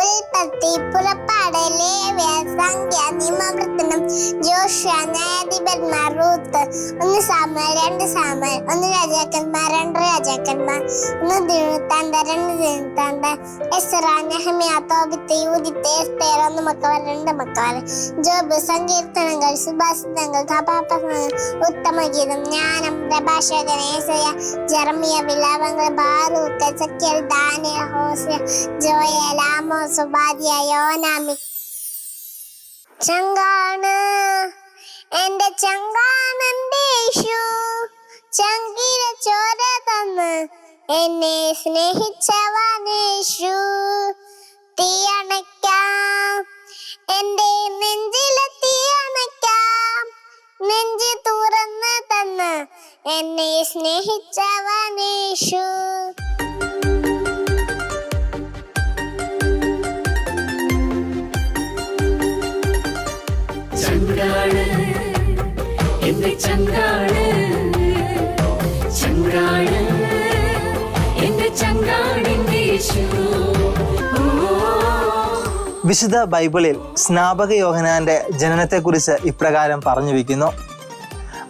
ഉൽപ്പത്തി പുറപ്പാടലെ സംഖ്യ നിയമവൃത്തനം. ജോഷ ന്യായാധിപന്മാർ റൂത്ത്. ഒന്ന് സാമ രണ്ട് സാമ ഒന്ന് രാജാക്കന്മാർ രണ്ട് രാജാക്കന്മാർ. ഒന്ന് ദിനുത്താണ്ട രണ്ട് ദിനുത്താണ്ട എസ്റ നെഹമ്യ ഒന്ന് മക്കവർ രണ്ട് മക്കവർ ജോബ് സങ്കീർത്തനങ്ങൾ സുഭാസിതങ്ങൾ കഥാപാത്രങ്ങൾ ഉത്തമഗീതം ജ്ഞാനം പ്രഭാഷകൻ ഏസയ ജർമിയ വിലാപങ്ങൾ Baruch Ezekiel Daniel Hosea Amos Upadhya യോനാമി ചങ്കാണ് എന്റെ ചങ്കാണെന്റെ ചങ്കിര ചോര തന്ന് എന്നെ സ്നേഹിച്ചവനേശു തീയണയ്ക്കാം എന്റെ നെഞ്ചിലെ തീയണയ്ക്കാം. നെഞ്ചി തുറന്ന് തന്ന് എന്നെ സ്നേഹിച്ചവനേശു വിശുദ്ധ ബൈബിളിൽ സ്നാപക യോഹനാന്റെ ജനനത്തെക്കുറിച്ച് ഇപ്രകാരം പറഞ്ഞു വയ്ക്കുന്നു.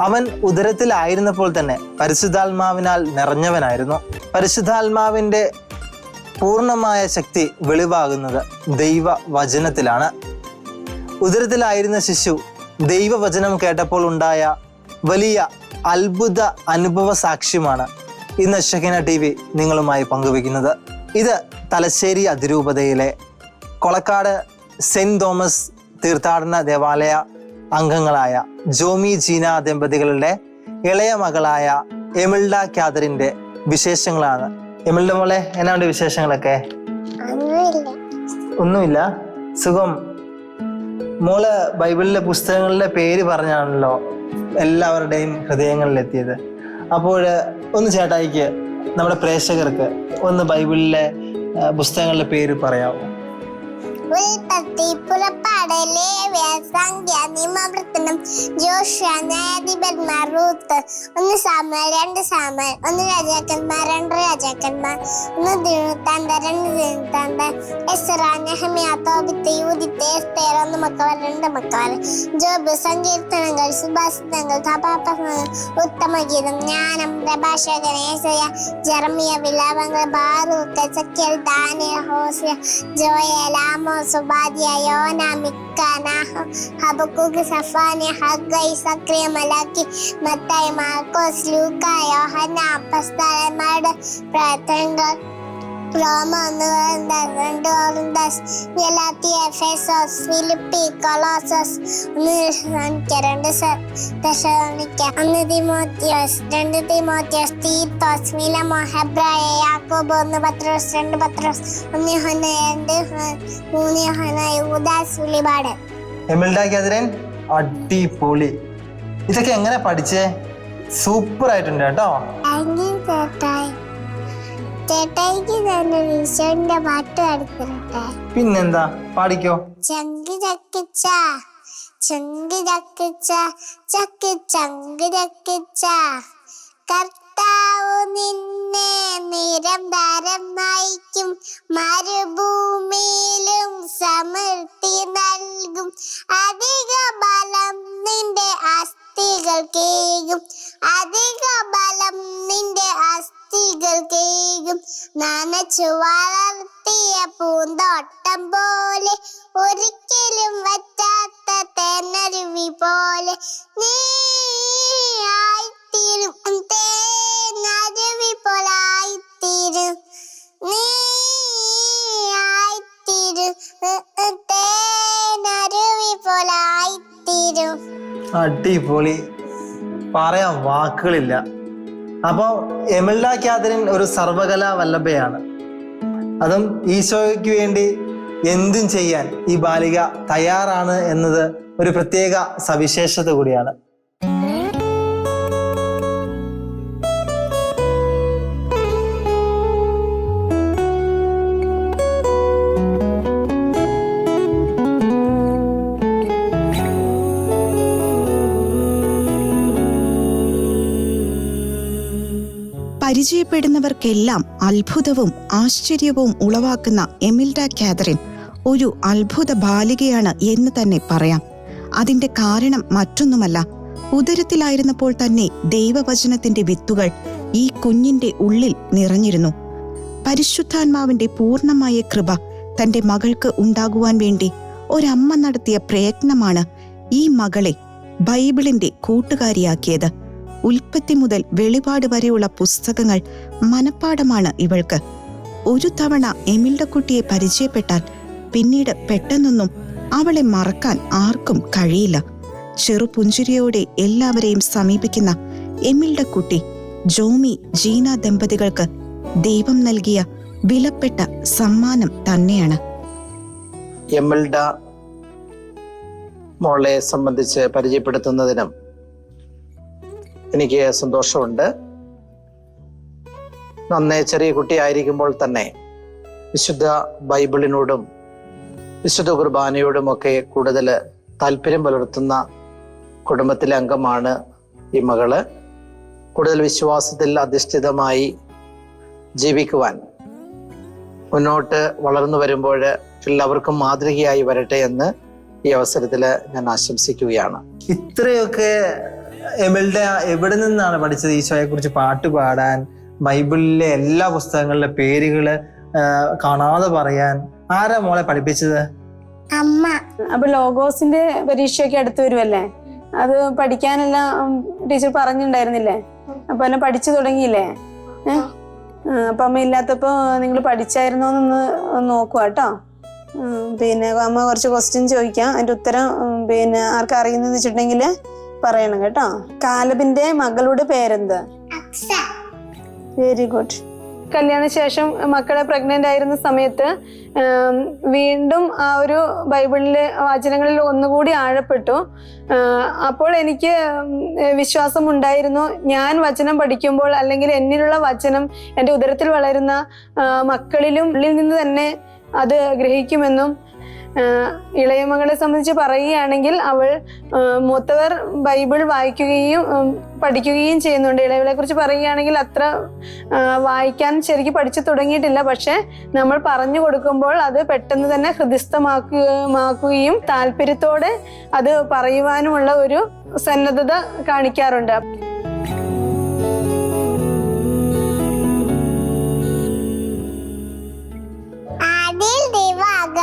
അവൻ ഉദരത്തിലായിരുന്നപ്പോൾ തന്നെ പരിശുദ്ധാത്മാവിനാൽ നിറഞ്ഞവനായിരുന്നു. പരിശുദ്ധാത്മാവിന്റെ പൂർണമായ ശക്തി വെളിവാകുന്നത് ദൈവ വചനത്തിലാണ് ഉദരത്തിലായിരുന്ന ശിശു ദൈവവചനം കേട്ടപ്പോൾ ഉണ്ടായ വലിയ അത്ഭുത അനുഭവ സാക്ഷ്യമാണ് ഇന്ന് ഷെഹിന ടി വി നിങ്ങളുമായി പങ്കുവെക്കുന്നത് ഇത് തലശ്ശേരി അതിരൂപതയിലെ കൊളക്കാട് സെന്റ് തോമസ് തീർത്ഥാടന ദേവാലയ അംഗങ്ങളായ ജോമി ജീന ദമ്പതികളുടെ ഇളയ മകളായ എമിൾഡ കാതറിന്റെ വിശേഷങ്ങളാണ്. എമിൾഡ മോളെ എന്നാണ്ട് വിശേഷങ്ങളൊക്കെ? ഒന്നുമില്ല. ഒന്നുമില്ല? സുഖം. മോൾ ബൈബിളിലെ പുസ്തകങ്ങളുടെ പേര് പറഞ്ഞാണല്ലോ എല്ലാവരുടെയും ഹൃദയങ്ങളിലെത്തിയത്. അപ്പോൾ ഒന്ന് ചേട്ടായിക്ക് നമ്മുടെ പ്രേക്ഷകർക്ക് ഒന്ന് ബൈബിളിലെ പുസ്തകങ്ങളുടെ പേര് പറയാമോ? ഉൽപ്പത്തി പുറപ്പാടലെ വ്യാസംഖ്യ നിയമവൃത്തനം ജോഷ ന്യായാധിപന്മാർ റൂത്ത്. ഒന്ന് സാമൽ രണ്ട് സാമൽ ഒന്ന് രാജാക്കന്മാർ രണ്ട് രാജാക്കന്മാർ. ഒന്ന് ദിനുത്താണ്ട രണ്ട് ദിനുത്താണ്ട എസ്ര നെഹമ്യ തോബിത്ത് യൂദിത്ത് എസ്തേർ ഒന്ന് മക്കവർ രണ്ട് മക്കവർ. ജോബ് സങ്കീർത്തനങ്ങൾ സുഭാഷിതങ്ങൾ കഥാപാത്രങ്ങൾ ഉത്തമഗീതം ജ്ഞാനം പ്രഭാഷകൻ ഏസയ ജർമിയ വിലാപങ്ങൾ Baruch Ezekiel Daniel Hosea Joel Amos ಸುಬಾದಿಯೋ ನಮಿಕ್ಕನ ಹಬಕುಗ ಸಫಾನೆ ಹಗ್ಗ ಇಸಕ್ರೆ ಮಲಕಿ ಮತ್ತಾಯ ಮಾರ್ಕೋಸ್ ಲೂಕ ಯೋಹನ ಅಪಸ್ತಳ ಮಾಡ ಪ್ರತಂಗಕ್ಕೆ റോമ ഒന്ന് കൊറിന്തോസ്, രണ്ട് കൊറിന്തോസ്, ഗലാത്യ, എഫേസോസ്, ഒന്ന് തെസ്സലോനിക്ക, രണ്ട് സ- ഒന്ന് തിമോത്തിയോസ്, രണ്ട് തിമോത്തിയോസ്, തീത്തോസ്, മിലമോ, ഹെബ്രായ, യാക്കോബ്, ഒന്ന് പത്രോസ്, രണ്ട് പത്രോസ്, ഒന്ന് യോഹന്ന, രണ്ട് മൂന്ന് യോഹന്ന, യൂദാസ്, വെളിപാട്. എമിൽഡ അടിപൊളി. ഇതൊക്കെ എങ്ങനെ പഠിച്ചേ? സൂപ്പർ ആയിട്ടുണ്ട് കേട്ടോ. താങ്ക് യു ചേട്ടായി. ചേട്ടായിക്ക് തന്നെ ഈശോന്റെ പാട്ട് പഠിച്ചിട്ടെ പിന്നെന്താ? പാടിക്കോ? ചങ്കി ചക്കിച്ച ചങ്കി ചക്കിച്ച ചക്കി ചങ്കി ചക്കിച്ച. കർത്താവ് നിന്നെ നിരന്തരം നയിക്കും മരുഭൂമിയിലും സമൃദ്ധി നൽകും. അധിക ബലം നിന്റെ അസ്ഥികൾ കേകും അധിക ബലം നിന്റെ അസ്ഥികൾ കേകും നനച്ചു വളർത്തിയ പൂന്തോട്ടം പോലെ ഒരിക്കലും വറ്റാത്ത തേനരുവി പോലെ. നീ തേനരുവി പോലെ ആയിത്തീരും. തേനരുവി പോലെ അടിപൊളി. പറയാൻ വാക്കുകളില്ല. അപ്പോൾ എമിൽഡ കാതറിൻ ഒരു സർവകലാ വല്ലഭയാണ്. അതും ഈശോയ്ക്ക് വേണ്ടി എന്തും ചെയ്യാൻ ഈ ബാലിക തയ്യാറാണ് എന്നത് ഒരു പ്രത്യേക സവിശേഷത കൂടിയാണ്. പരിചയപ്പെടുന്നവർക്കെല്ലാം അത്ഭുതവും ആശ്ചര്യവും ഉളവാക്കുന്ന എമിൽഡ കാതറിൻ ഒരു അത്ഭുത ബാലികയാണ് എന്ന് തന്നെ പറയാം. അതിന്റെ കാരണം മറ്റൊന്നുമല്ല. ഉദരത്തിലായിരുന്നപ്പോൾ തന്നെ ദൈവവചനത്തിന്റെ വിത്തുകൾ ഈ കുഞ്ഞിന്റെ ഉള്ളിൽ നിറഞ്ഞിരുന്നു. പരിശുദ്ധാത്മാവിന്റെ പൂർണമായ കൃപ തന്റെ മകൾക്ക് ഉണ്ടാകുവാൻ വേണ്ടി ഒരമ്മ നടത്തിയ പ്രയത്നമാണ് ഈ മകളെ ബൈബിളിന്റെ കൂട്ടുകാരിയാക്കിയത്. ഉൽപ്പത്തി മുതൽ വെളിപാട് വരെയുള്ള പുസ്തകങ്ങൾ മനപ്പാടമാണ് ഇവൾക്ക്. ഒരു തവണ എമിൽഡ കുട്ടിയെ പരിചയപ്പെട്ടാൽ പിന്നീട് പെട്ടെന്നൊന്നും അവളെ മറക്കാൻ ആർക്കും കഴിയില്ല. ചെറുപുഞ്ചിരിയോടെ എല്ലാവരെയും സമീപിക്കുന്ന എമിൽഡ കുട്ടി ജോമി ജീന ദമ്പതികൾക്ക് ദൈവം നൽകിയ വിലപ്പെട്ട സമ്മാനം തന്നെയാണ്. എമിൽഡ മോളെ സംബന്ധിച്ച് പരിചയപ്പെടുത്തുന്നതിനും എനിക്ക് സന്തോഷമുണ്ട്. നന്നേ ചെറിയ കുട്ടിയായിരിക്കുമ്പോൾ തന്നെ വിശുദ്ധ ബൈബിളിനോടും വിശുദ്ധ കുർബാനയോടും ഒക്കെ കൂടുതൽ താല്പര്യം പുലർത്തുന്ന കുടുംബത്തിലെ അംഗമാണ് ഈ മകൾ. കൂടുതൽ വിശ്വാസത്തിൽ അധിഷ്ഠിതമായി ജീവിക്കുവാൻ മുന്നോട്ട് വളർന്നു വരുമ്പോൾ എല്ലാവർക്കും മാതൃകയായി വരട്ടെ എന്ന് ഈ അവസരത്തിൽ ഞാൻ ആശംസിക്കുകയാണ്. ഇത്രയൊക്കെ എമിൽഡ എവിടെ നിന്നാണ് പഠിച്ചത്? ഈശോയെ കുറിച്ച് പാട്ട് പാടാൻ ബൈബിളിലെ എല്ലാ പുസ്തകങ്ങളിലെ പേരുകൾ കാണാതെ പറയാൻ. ആരാ മോളെ പഠിപ്പിച്ചത്? അമ്മ. അപ്പൊ ലോഗോസിന്റെ പരീക്ഷയൊക്കെ അടുത്ത് വരുമല്ലേ അത് പഠിക്കാനെല്ലാം ടീച്ചർ പറഞ്ഞിട്ടുണ്ടായിരുന്നില്ലേ അപ്പൊ എന്നെ പഠിച്ചു തുടങ്ങിയില്ലേ? ഏഹ് അപ്പൊ അമ്മ ഇല്ലാത്തപ്പോ നിങ്ങൾ പഠിച്ചായിരുന്നോന്നൊന്ന് നോക്കുക കേട്ടോ. പിന്നെ അമ്മ കുറച്ച് ക്വസ്റ്റ്യൻ ചോദിക്കാം. അതിന്റെ ഉത്തരം പിന്നെ ആർക്കറിയുന്നെന്ന് വെച്ചിട്ടുണ്ടെങ്കിൽ പറയണം കേട്ടോ. കാലബിന്റെ മകളുടെ പേരെന്ത്? വെരി ഗുഡ് കല്യാണ ശേഷം മക്കളെ പ്രഗ്നന്റ് ആയിരുന്ന സമയത്ത് വീണ്ടും ആ ഒരു ബൈബിളിലെ വാചനങ്ങളിൽ ഒന്നുകൂടി ആഴപ്പെട്ടു. അപ്പോൾ എനിക്ക് വിശ്വാസം ഉണ്ടായിരുന്നു. ഞാൻ വചനം പഠിക്കുമ്പോൾ അല്ലെങ്കിൽ എന്നിലുള്ള വചനം എന്റെ ഉദരത്തിൽ വളരുന്ന മക്കളിലും ഉള്ളിൽ നിന്ന് തന്നെ അത് ഗ്രഹിക്കുമെന്നും ആ, ഇളയ മകളെ സംബന്ധിച്ച് പറയുകയാണെങ്കിൽ അവൾ മൂത്തവർ ബൈബിൾ വായിക്കുകയും പഠിക്കുകയും ചെയ്യുന്നുണ്ട്. ഇളയവളെ കുറിച്ച് പറയുകയാണെങ്കിൽ അത്ര വായിക്കാൻ ശരിക്കും പഠിച്ചു തുടങ്ങിയിട്ടില്ല. പക്ഷെ നമ്മൾ പറഞ്ഞു കൊടുക്കുമ്പോൾ അത് പെട്ടെന്ന് തന്നെ ഹൃദയസ്ഥമാക്കുകയും താല്പര്യത്തോടെ അത് പറയുവാനുമുള്ള ഒരു സന്നദ്ധത കാണിക്കാറുണ്ട്.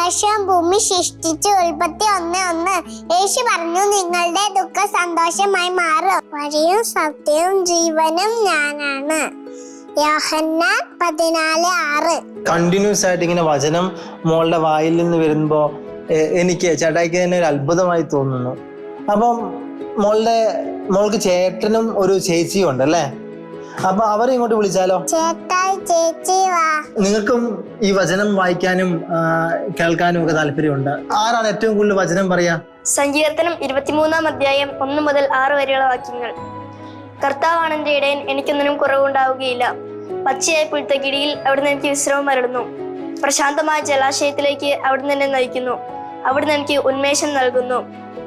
ദൈവം ആകാശവും ഭൂമി സൃഷ്ടിച്ചു ഉൽപ്പത്തി ഒന്ന് ഒന്ന്. യേശു പറഞ്ഞു നിങ്ങളുടെ ദുഃഖ സന്തോഷമായി മാറും. വഴിയും സത്യവും ജീവനും ഞാനാണ്. യോഹന്നാൻ പതിനാല് ആറ്. കണ്ടിന്യൂസ് ആയിട്ട് ഇങ്ങനെ വചനം മോളുടെ വായിൽ നിന്ന് വരുമ്പോ എനിക്ക് ചേട്ടായിക്ക് തന്നെ ഒരു അത്ഭുതമായി തോന്നുന്നു. അപ്പം മോളുടെ മോൾക്ക് ചേട്ടനും ഒരു ചേച്ചിയും ഉണ്ട് അല്ലേ അപ്പൊ അവരെ ഇങ്ങോട്ട് വിളിച്ചാലോ? ചേട്ടായി ചേച്ചി വാ. നിങ്ങൾക്കും ഈ വചനം വായിക്കാനും കേൾക്കാനും ഒക്കെ താല്പര്യമുണ്ട്. ആരാണ് ഏറ്റവും കൂടുതൽ വചനം പറയാ? സങ്കീർത്തനം ഇരുപത്തിമൂന്നാം അധ്യായം ഒന്ന് മുതൽ ആറ് വരെയുള്ള വാക്യങ്ങൾ. കർത്താവാണ് എന്റെ ഇടയൻ എനിക്കൊന്നിനും കുറവുണ്ടാവുകയില്ല. പച്ചയായ പുൽത്തകിടിയിൽ അവിടുന്ന് എനിക്ക് വിശ്രമം മരടുന്നു പ്രശാന്തമായ ജലാശയത്തിലേക്ക് അവിടുന്ന് എന്നെ നയിക്കുന്നു. അവിടുന്ന് എനിക്ക് ഉന്മേഷം നൽകുന്നു.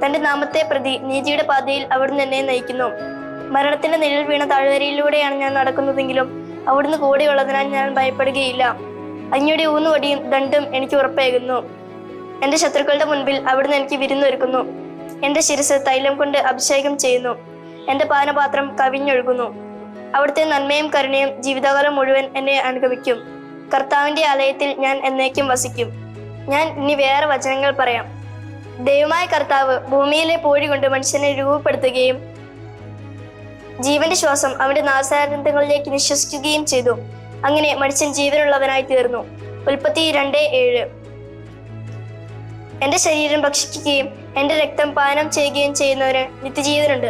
തന്റെ നാമത്തെ പ്രതി നീതിയുടെ പാതയിൽ അവിടുന്ന് എന്നെ നയിക്കുന്നു. മരണത്തിന്റെ നിഴൽ വീണ താഴ്വരയിലൂടെയാണ് ഞാൻ നടക്കുന്നതെങ്കിലും അവിടുന്ന് കൂടെയുള്ളതിനാൽ ഞാൻ ഭയപ്പെടുകയില്ല. അങ്ങയുടെ ഊന്നുവടിയും ദണ്ടും എനിക്ക് ഉറപ്പേകുന്നു. എന്റെ ശത്രുക്കളുടെ മുൻപിൽ അവിടുന്ന് എനിക്ക് വിരുന്നൊരുക്കുന്നു. എന്റെ ശിരസ് തൈലം കൊണ്ട് അഭിഷേകം ചെയ്യുന്നു. എന്റെ പാനപാത്രം കവിഞ്ഞൊഴുകുന്നു. അവിടുത്തെ നന്മയും കരുണയും ജീവിതകാലം മുഴുവൻ എന്നെ അനുഗമിക്കും. കർത്താവിന്റെ ആലയത്തിൽ ഞാൻ എന്നേക്കും വസിക്കും. ഞാൻ ഇനി വേറെ വചനങ്ങൾ പറയാം. ദൈവമായ കർത്താവ് ഭൂമിയിലെ പൂഴി കൊണ്ട് മനുഷ്യനെ രൂപപ്പെടുത്തുകയും ജീവന്റെ ശ്വാസം അവന്റെ നാസാരന്ധങ്ങളിലേക്ക് നിശ്വസിക്കുകയും ചെയ്തു. അങ്ങനെ മനുഷ്യൻ ജീവനുള്ളവനായി തീർന്നു. ഉൽപ്പത്തി രണ്ട് ഏഴ്. എന്റെ ശരീരം ഭക്ഷിക്കുകയും എന്റെ രക്തം പാനം ചെയ്യുകയും ചെയ്യുന്നവന് നിത്യജീവനുണ്ട്.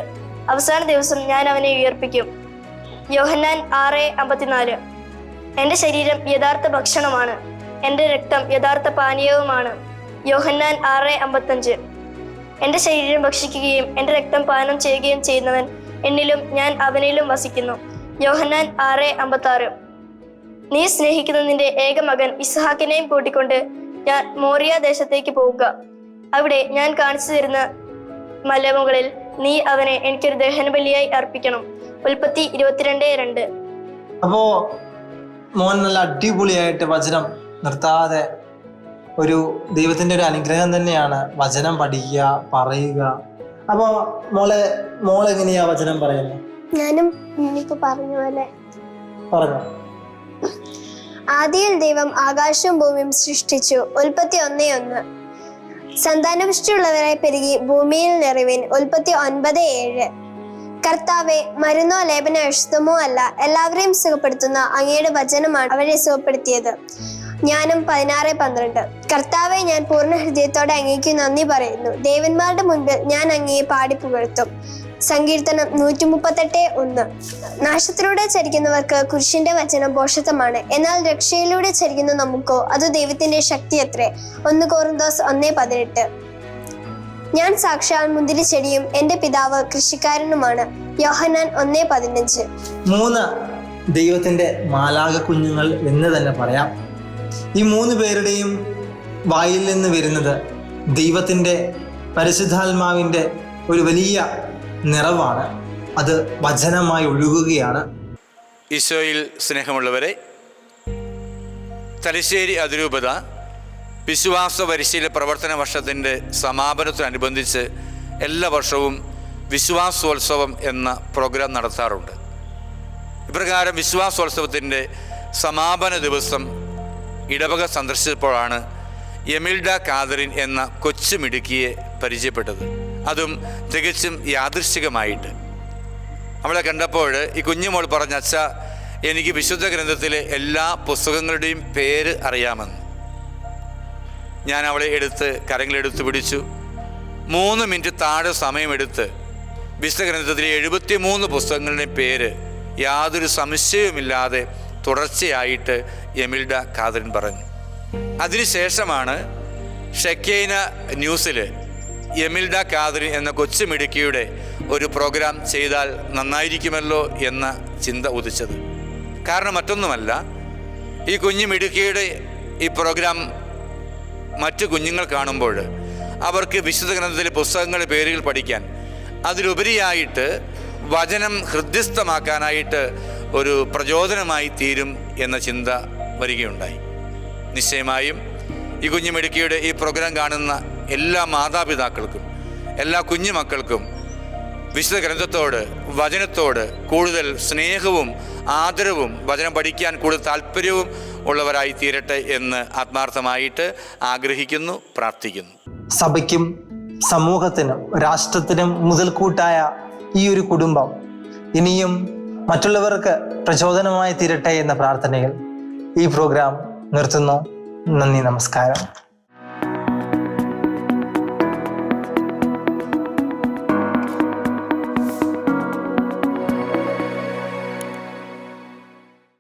അവസാന ദിവസം ഞാൻ അവനെ ഉയർപ്പിക്കും. യോഹന്നാൻ ആറ് അമ്പത്തിനാല്. എന്റെ ശരീരം യഥാർത്ഥ ഭക്ഷണമാണ്. എന്റെ രക്തം യഥാർത്ഥ പാനീയവുമാണ്. യോഹന്നാൻ ആറ് അമ്പത്തഞ്ച്. എന്റെ ശരീരം ഭക്ഷിക്കുകയും എന്റെ രക്തം പാനം ചെയ്യുകയും ചെയ്യുന്നവൻ എന്നിലും ഞാൻ അവനിലും വസിക്കുന്നു. യോഹന്നാൻ ആറ് അമ്പത്താറ്. നീ സ്നേഹിക്കുന്ന നിന്റെ ഏക മകൻ ഇസ്ഹാക്കിനെയും കൂട്ടിക്കൊണ്ട് ഞാൻ മോറിയ ദേശത്തേക്ക് പോവുക. അവിടെ ഞാൻ കാണിച്ചു തരുന്ന മലമുകളിൽ നീ അവനെ എനിക്കൊരു ദഹനബലിയായി അർപ്പിക്കണം. ഉൽപ്പത്തി ഇരുപത്തിരണ്ട് രണ്ട്. അപ്പോ മോൻ നല്ല അടിപൊളിയായിട്ട് വചനം നിർത്താതെ ഒരു ദൈവത്തിന്റെ ഒരു അനുഗ്രഹം തന്നെയാണ് വചനം പഠിക്കുക പറയുക. അപ്പൊ മോളെ മോൾ എങ്ങനെയാ വചനം പറയുന്നത് ഞാനും ഇനിയിപ്പോ പറഞ്ഞ പോലെ. പറഞ്ഞു. ആദിയിൽ ദൈവം ആകാശവും ഭൂമിയും സൃഷ്ടിച്ചു. ഉൽപ്പത്തി ഒന്നേ ഒന്ന്. സന്താനപുഷ്ടിയുള്ളവരായി പെരുകി ഭൂമിയിൽ നിറവിൻ ഉൽപ്പത്തി ഒൻപത് ഏഴ്. കർത്താവെ മരുന്നോ ലേപന അല്ല. എല്ലാവരെയും സുഖപ്പെടുത്തുന്ന അങ്ങയുടെ വചനമാണ് അവരെ സുഖപ്പെടുത്തിയത്. ജ്ഞാനം പതിനാറ് പന്ത്രണ്ട്. കർത്താവെ ഞാൻ പൂർണ ഹൃദയത്തോടെ അങ്ങേക്ക് നന്ദി പറയുന്നു. ദേവന്മാരുടെ മുൻപിൽ ഞാൻ അങ്ങയെ പാടി പുകഴ്ത്തും. സങ്കീർത്തനം നൂറ്റി മുപ്പത്തെട്ട് ഒന്ന്. നാശത്തിലൂടെ ചരിക്കുന്നവർക്ക് കുരിശിന്റെ വചനം പോഷത്വമാണ് എന്നാൽ രക്ഷയിലൂടെ ചരിക്കുന്ന നമുക്കോ അത് ദൈവത്തിന്റെ ശക്തി അത്രേ ഒന്ന് കോറിന്തോസ് ഒന്ന് പതിനെട്ട്. ഞാൻ സാക്ഷാൽ മുന്തിരി ചെടിയും എന്റെ പിതാവ് കൃഷിക്കാരനുമാണ്. യോഹനാൻ ഒന്ന് പതിനഞ്ച്. മൂന്ന്. ദൈവത്തിന്റെ മാലാക കുഞ്ഞുങ്ങൾ എന്ന് തന്നെ പറയാം. ഈ മൂന്ന് പേരുടെയും വായിൽ നിന്ന് വരുന്നത് ദൈവത്തിന്റെ പരിശുദ്ധാത്മാവിന്റെ ഒരു വലിയ നിറവാണ്. അത് വചനമായി ഒഴുകുകയാണ്. ഈശോയിൽ സ്നേഹമുള്ളവരെ തലശ്ശേരി അതിരൂപത വിശ്വാസ പരിശീലന പ്രവർത്തന വർഷത്തിന്റെ സമാപനത്തോടനുബന്ധിച്ച് എല്ലാ വർഷവും വിശ്വാസോത്സവം എന്ന പ്രോഗ്രാം നടത്താറുണ്ട്. ഇപ്രകാരം വിശ്വാസോത്സവത്തിന്റെ സമാപന ദിവസം ഇടവക സന്ദർശിച്ചപ്പോഴാണ് എമിൽഡ കാതറിൻ എന്ന കൊച്ചു മിടുക്കിയെ പരിചയപ്പെട്ടത്. അതും തികച്ചും യാദൃശ്ചികമായിട്ട്. അവളെ കണ്ടപ്പോൾ ഈ കുഞ്ഞുമോൾ പറഞ്ഞ അച്ഛ എനിക്ക് വിശുദ്ധ ഗ്രന്ഥത്തിലെ എല്ലാ പുസ്തകങ്ങളുടെയും പേര് അറിയാമെന്ന്. ഞാൻ അവളെ എടുത്ത് കരങ്ങളെടുത്ത് പിടിച്ചു. മൂന്ന് മിനിറ്റ് താഴെ സമയമെടുത്ത് വിശുദ്ധ ഗ്രന്ഥത്തിലെ എഴുപത്തി മൂന്ന് പുസ്തകങ്ങളുടെയും പേര് യാതൊരു സംശയവുമില്ലാതെ തുടർച്ചയായിട്ട് എമിൽഡ കാതറിൻ പറഞ്ഞു. അതിനുശേഷമാണ് ഷെക്കൈന ന്യൂസിൽ എമിൽഡ കാതറിൻ എന്ന കൊച്ചു മിടുക്കിയുടെ ഒരു പ്രോഗ്രാം ചെയ്താൽ നന്നായിരിക്കുമല്ലോ എന്ന ചിന്ത ഉദിച്ചത്. കാരണം മറ്റൊന്നുമല്ല ഈ കുഞ്ഞു മിടുക്കിയുടെ ഈ പ്രോഗ്രാം മറ്റു കുഞ്ഞുങ്ങൾ കാണുമ്പോൾ അവർക്ക് വിശുദ്ധ ഗ്രന്ഥത്തിലെ പുസ്തകങ്ങളുടെ പേരുകൾ പഠിക്കാൻ അതിലുപരിയായിട്ട് വചനം ഹൃദ്യസ്ഥമാക്കാനായിട്ട് ഒരു പ്രചോദനമായി തീരും എന്ന ചിന്ത വരികയുണ്ടായി. നിശ്ചയമായും ഈ കുഞ്ഞുമിടുക്കിയുടെ ഈ പ്രോഗ്രാം കാണുന്ന എല്ലാ മാതാപിതാക്കൾക്കും എല്ലാ കുഞ്ഞുമക്കൾക്കും വിശുദ്ധ ഗ്രന്ഥത്തോട് വചനത്തോട് കൂടുതൽ സ്നേഹവും ആദരവും വചനം പഠിക്കാൻ കൂടുതൽ താല്പര്യവും ഉള്ളവരായി തീരട്ടെ എന്ന് ആത്മാർത്ഥമായിട്ട് ആഗ്രഹിക്കുന്നു പ്രാർത്ഥിക്കുന്നു. സഭയ്ക്കും സമൂഹത്തിനും രാഷ്ട്രത്തിനും മുതൽക്കൂട്ടായ ഈ ഒരു കുടുംബം ഇനിയും മറ്റുള്ളവർക്ക് പ്രചോദനമായി തീരട്ടെ എന്ന പ്രാർത്ഥനയിൽ ഈ പ്രോഗ്രാം നിർത്തുന്നു. നന്ദി നമസ്കാരം.